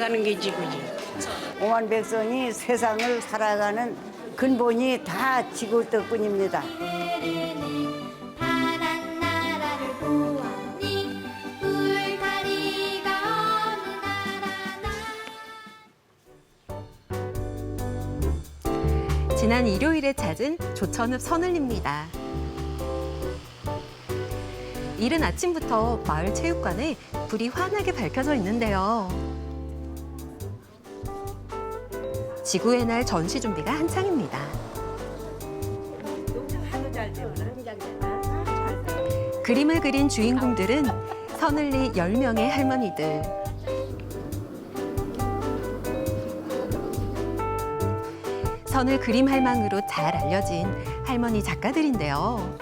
살아가는 게 지구지. 오만 백성이 세상을 살아가는 근본이 다 지구 덕분입니다. 파란 나라를 보았니 울타리가 어느 나라나 지난 일요일에 찾은 조천읍 서늘리입니다. 이른 아침부터 마을 체육관에 불이 환하게 밝혀져 있는데요. 지구의 날 전시 준비가 한창입니다. 그림을 그린 주인공들은 서늘리 10명의 할머니들. 선을 그림 할망으로 잘 알려진 할머니 작가들인데요.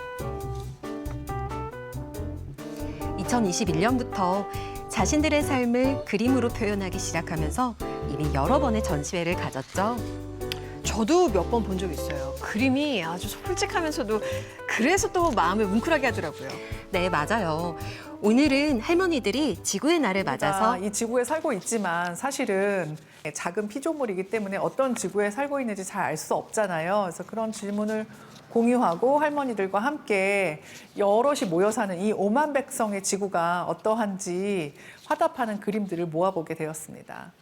2021년부터 자신들의 삶을 그림으로 표현하기 시작하면서 이미 여러 번의 전시회를 가졌죠. 저도 몇 번 본 적 있어요. 그림이 아주 솔직하면서도 그래서 또 마음을 뭉클하게 하더라고요. 네, 맞아요. 오늘은 할머니들이 지구의 날을 맞아서 이 지구에 살고 있지만 사실은 작은 피조물이기 때문에 어떤 지구에 살고 있는지 잘 알 수 없잖아요. 그래서 그런 질문을 공유하고 할머니들과 함께 여럿이 모여 사는 이 오만 백성의 지구가 어떠한지 화답하는 그림들을 모아보게 되었습니다.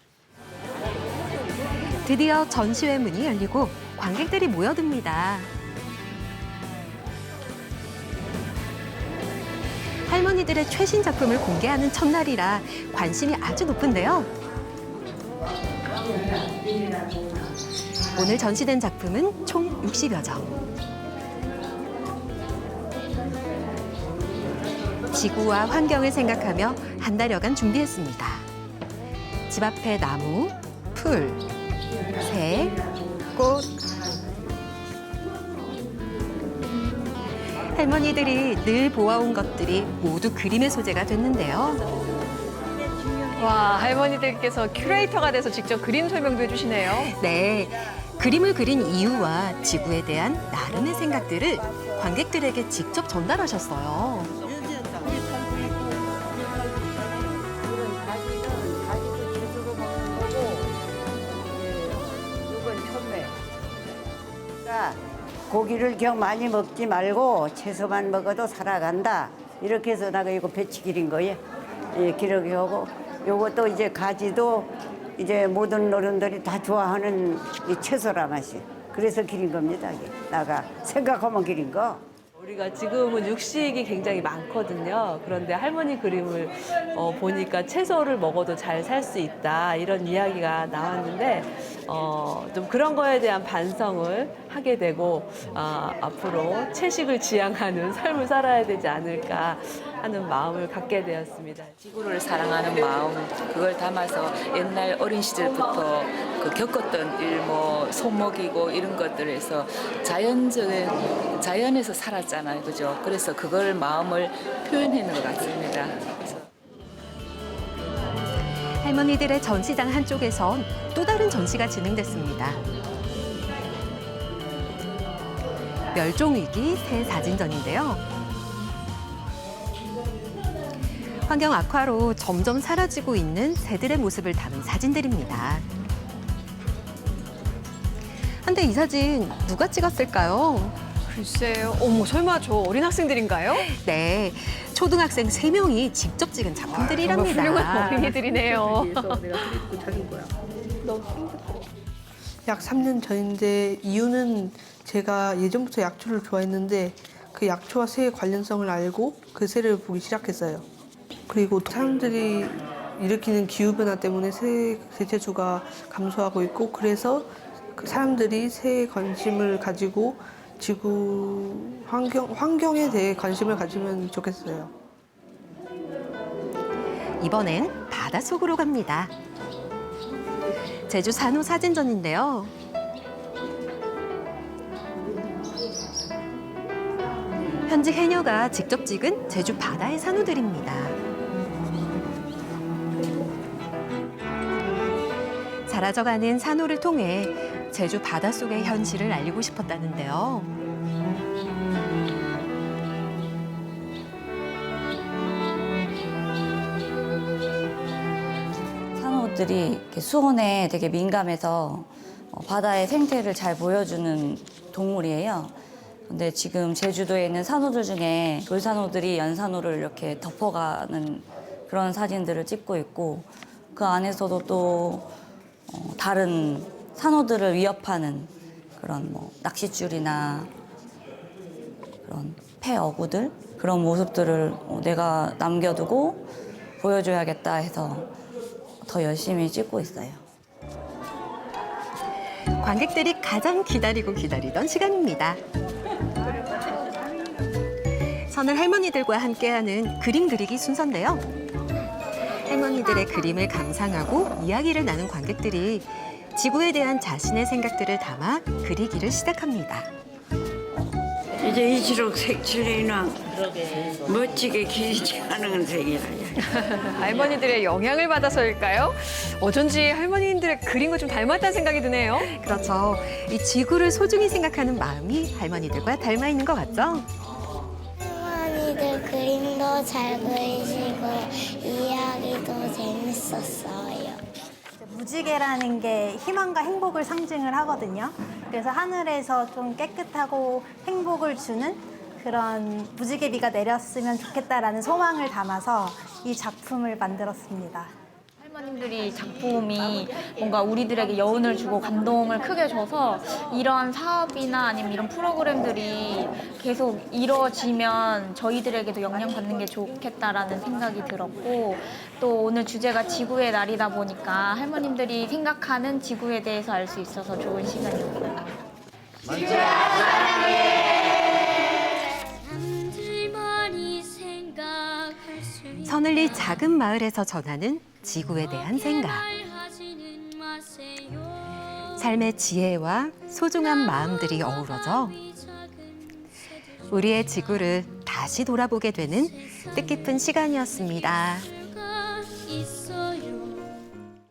드디어 전시회 문이 열리고 관객들이 모여듭니다. 할머니들의 최신 작품을 공개하는 첫날이라 관심이 아주 높은데요. 오늘 전시된 작품은 총 60여 점. 지구와 환경을 생각하며 한 달여간 준비했습니다. 집 앞에 나무, 풀, 새, 꽃. 할머니들이 늘 보아온 것들이 모두 그림의 소재가 됐는데요. 와, 할머니들께서 큐레이터가 돼서 직접 그림 설명도 해주시네요. 네, 그림을 그린 이유와 지구에 대한 나름의 생각들을 관객들에게 직접 전달하셨어요. 고기를 경 많이 먹지 말고 채소만 먹어도 살아간다. 이렇게 해서 나가 이거 배치 기린 거예요. 예, 기록이 하고 요것도 이제 가지도 이제 모든 어른들이 다 좋아하는 이 채소라 맛이. 그래서 기린 겁니다. 나가 생각하면 기린 거. 우리가 지금은 육식이 굉장히 많거든요. 그런데 할머니 그림을 어, 보니까 채소를 먹어도 잘 살 수 있다 이런 이야기가 나왔는데 어, 좀 그런 거에 대한 반성을 하게 되고 아, 앞으로 채식을 지향하는 삶을 살아야 되지 않을까 하는 마음을 갖게 되었습니다. 지구를 사랑하는 마음 그걸 담아서 옛날 어린 시절부터 그 겪었던 일뭐 손목이고 이런 것들에서 자연적인 자연에서 살았잖아요 그죠 그래서 그걸 마음을 표현하는 것 같습니다 할머니들의 전시장 한쪽에선 또 다른 전시가 진행됐습니다. 멸종위기 새 사진전인데요. 환경 악화로 점점 사라지고 있는 새들의 모습을 담은 사진들입니다. 근데 이 사진 누가 찍었을까요? 글쎄요. 어머, 설마 저 어린 학생들인가요? 네, 초등학생 세명이 직접 찍은 작품들이랍니다. 훌륭한 어린이들이네요. 약 3년 전인데 이유는 제가 예전부터 약초를 좋아했는데 그 약초와 새의 관련성을 알고 그 새를 보기 시작했어요. 그리고 사람들이 일으키는 기후변화 때문에 새 개체수가 감소하고 있고 그래서 그 사람들이 새에 관심을 가지고 지구 환경, 환경에 대해 관심을 가지면 좋겠어요. 이번엔 바닷속으로 갑니다. 제주 산호 사진전인데요. 현지 해녀가 직접 찍은 제주 바다의 산호들입니다. 사라져가는 산호를 통해 제주 바닷속의 현실을 알리고 싶었다는데요. 산호 산호들이 수온에 되게 민감해서 어, 바다의 생태를 잘 보여주는 동물이에요. 근데 지금 제주도에 있는 산호들 중에 돌산호들이 연산호를 이렇게 덮어가는 그런 사진들을 찍고 있고 그 안에서도 또 어, 다른 산호들을 위협하는 그런 뭐 낚싯줄이나 그런 폐 어구들 그런 모습들을 어, 내가 남겨두고 보여줘야겠다 해서 더 열심히 찍고 있어요. 관객들이 가장 기다리고 기다리던 시간입니다. 선을 할머니들과 함께하는 그림 그리기 순서인데요. 할머니들의 그림을 감상하고 이야기를 나눈 관객들이 지구에 대한 자신의 생각들을 담아 그리기를 시작합니다. 이제 이치록 색칠이나 멋지게 기지하는 색이야. 할머니들의 영향을 받아서일까요? 어쩐지 할머니들의 그림과 좀 닮았다는 생각이 드네요. 그렇죠. 이 지구를 소중히 생각하는 마음이 할머니들과 닮아 있는 것 같죠? 할머니들 그림도 잘 그리시고 이야기도 재밌었어요. 무지개라는 게 희망과 행복을 상징을 하거든요. 그래서 하늘에서 좀 깨끗하고 행복을 주는 그런 무지개비가 내렸으면 좋겠다라는 소망을 담아서 이 작품을 만들었습니다. 할머님들이 작품이 뭔가 우리들에게 여운을 주고 감동을 크게 줘서 이런 사업이나 아니면 이런 프로그램들이 계속 이루어지면 저희들에게도 영향받는 게 좋겠다라는 생각이 들었고 또 오늘 주제가 지구의 날이다 보니까 할머님들이 생각하는 지구에 대해서 알 수 있어서 좋은 시간이었어요. 잠들머니 서늘리 작은 마을에서 전하는 지구에 대한 생각. 삶의 지혜와 소중한 마음들이 어우러져 우리의 지구를 다시 돌아보게 되는 뜻깊은 시간이었습니다.